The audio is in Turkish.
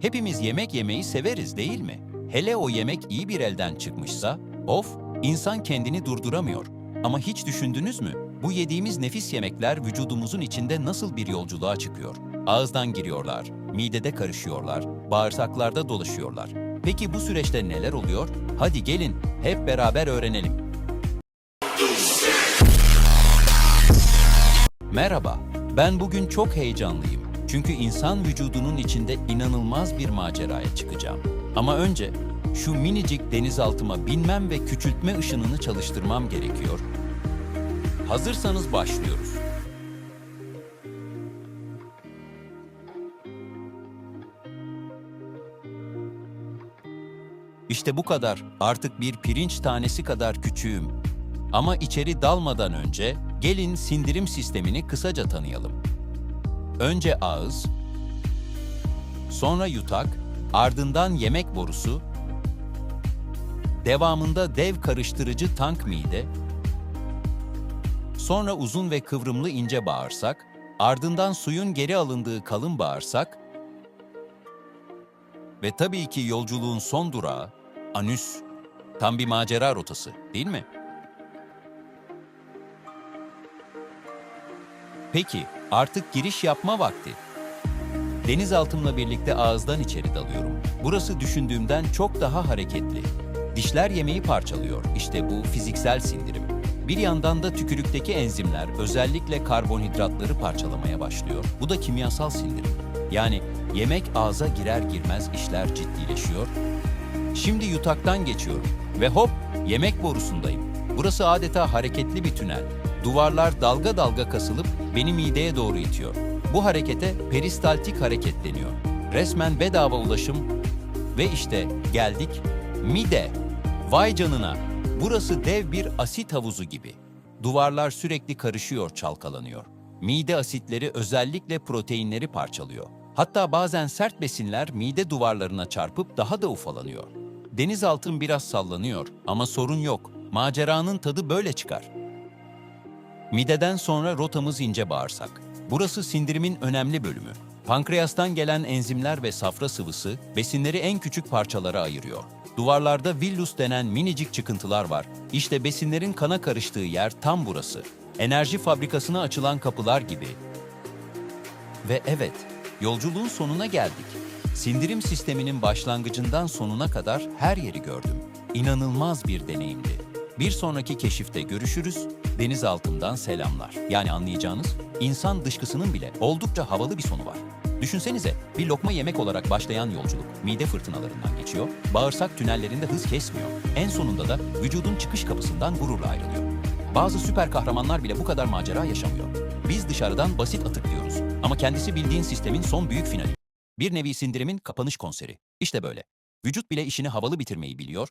Hepimiz yemek yemeyi severiz değil mi? Hele o yemek iyi bir elden çıkmışsa, of, insan kendini durduramıyor. Ama hiç düşündünüz mü? Bu yediğimiz nefis yemekler vücudumuzun içinde nasıl bir yolculuğa çıkıyor? Ağızdan giriyorlar, midede karışıyorlar, bağırsaklarda dolaşıyorlar. Peki bu süreçte neler oluyor? Hadi gelin hep beraber öğrenelim. Merhaba, ben bugün çok heyecanlıyım. Çünkü insan vücudunun içinde inanılmaz bir maceraya çıkacağım. Ama önce şu minicik denizaltıma binmem ve küçültme ışınını çalıştırmam gerekiyor. Hazırsanız başlıyoruz. İşte bu kadar. Artık bir pirinç tanesi kadar küçüğüm. Ama içeri dalmadan önce gelin sindirim sistemini kısaca tanıyalım. Önce ağız, sonra yutak, ardından yemek borusu, devamında dev karıştırıcı tank mide, sonra uzun ve kıvrımlı ince bağırsak, ardından suyun geri alındığı kalın bağırsak ve tabii ki yolculuğun son durağı anüs. Tam bir macera rotası, değil mi? Peki, artık giriş yapma vakti. Denizaltımla birlikte ağızdan içeri dalıyorum. Burası düşündüğümden çok daha hareketli. Dişler yemeği parçalıyor. İşte bu fiziksel sindirim. Bir yandan da tükürükteki enzimler özellikle karbonhidratları parçalamaya başlıyor. Bu da kimyasal sindirim. Yani yemek ağza girer girmez işler ciddileşiyor. Şimdi yutaktan geçiyorum ve hop yemek borusundayım. Burası adeta hareketli bir tünel. Duvarlar dalga dalga kasılıp beni mideye doğru itiyor. Bu harekete peristaltik hareket deniyor. Resmen bedava ulaşım ve işte geldik mide. Vay canına. Burası dev bir asit havuzu gibi. Duvarlar sürekli karışıyor, çalkalanıyor. Mide asitleri özellikle proteinleri parçalıyor. Hatta bazen sert besinler mide duvarlarına çarpıp daha da ufalanıyor. Denizaltım biraz sallanıyor ama sorun yok. Maceranın tadı böyle çıkar. Mideden sonra rotamız ince bağırsak. Burası sindirimin önemli bölümü. Pankreastan gelen enzimler ve safra sıvısı besinleri en küçük parçalara ayırıyor. Duvarlarda villus denen minicik çıkıntılar var. İşte besinlerin kana karıştığı yer tam burası. Enerji fabrikasına açılan kapılar gibi. Ve evet, yolculuğun sonuna geldik. Sindirim sisteminin başlangıcından sonuna kadar her yeri gördüm. İnanılmaz bir deneyimdi. Bir sonraki keşifte görüşürüz. Deniz altından selamlar. Yani anlayacağınız insan dışkısının bile oldukça havalı bir sonu var. Düşünsenize bir lokma yemek olarak başlayan yolculuk mide fırtınalarından geçiyor, bağırsak tünellerinde hız kesmiyor. En sonunda da vücudun çıkış kapısından gururla ayrılıyor. Bazı süper kahramanlar bile bu kadar macera yaşamıyor. Biz dışarıdan basit atık diyoruz ama kendisi bildiğin sistemin son büyük finali. Bir nevi sindirimin kapanış konseri. İşte böyle. Vücut bile işini havalı bitirmeyi biliyor